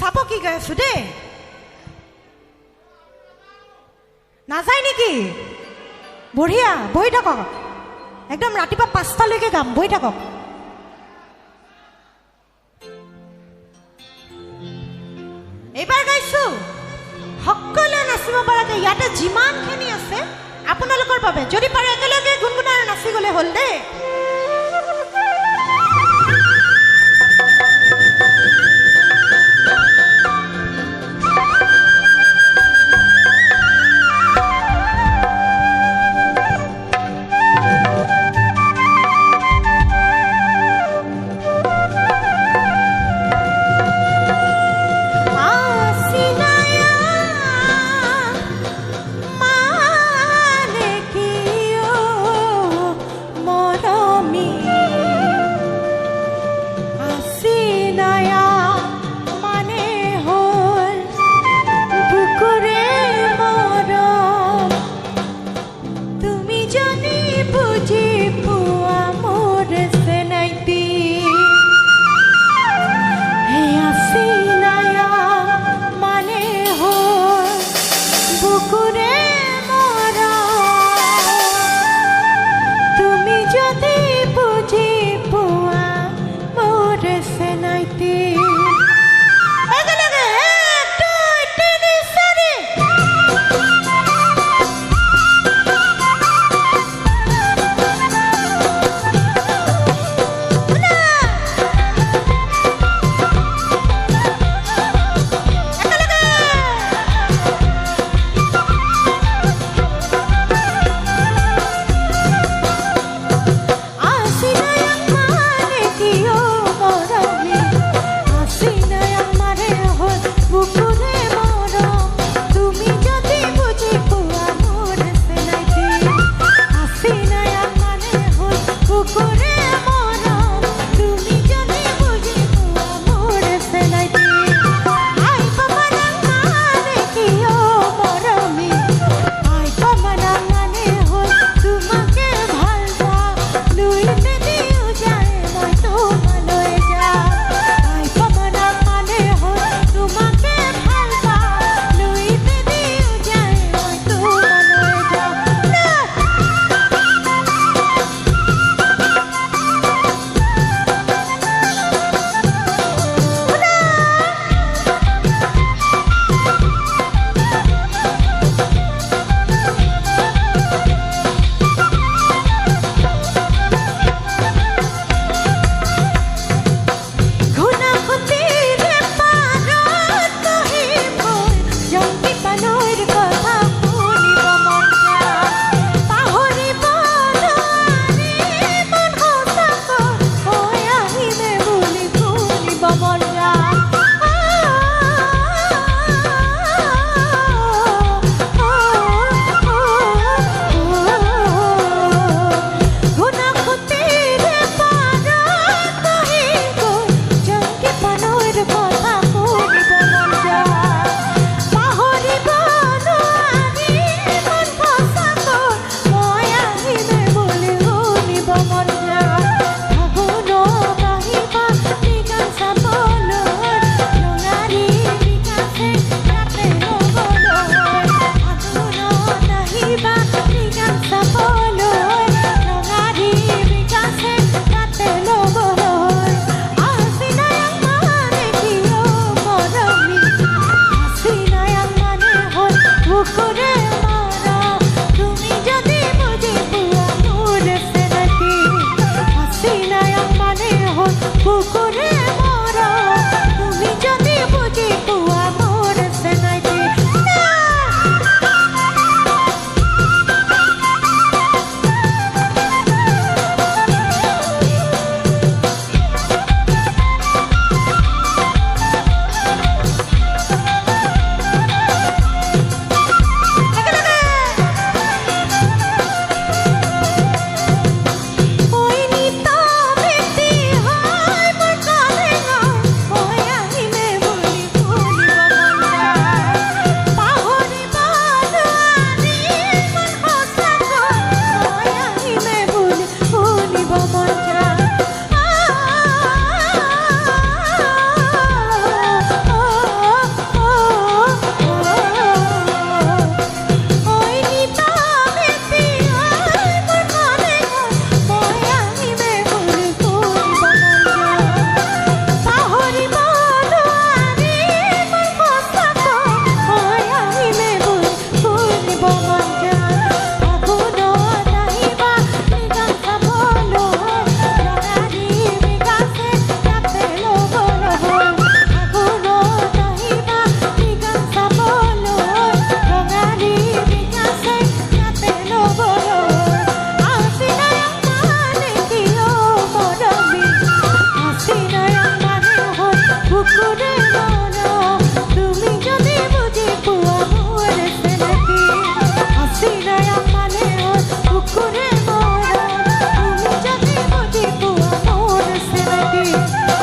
গাই আছো দেই নাযায় নেকি বঢ়িয়া বহি থাকক একদম ৰাতিপুৱা পাঁচটালৈকে গাম বহি থাকক এইবাৰ গাইছো সকলোৱে নাচিব পৰাকৈ ইয়াতে যিমানখিনি আছে আপোনালোকৰ বাবে যদি পাৰে একেলগে গুণগুণাই নাচি গ'লে হ'ল দেই Thank you.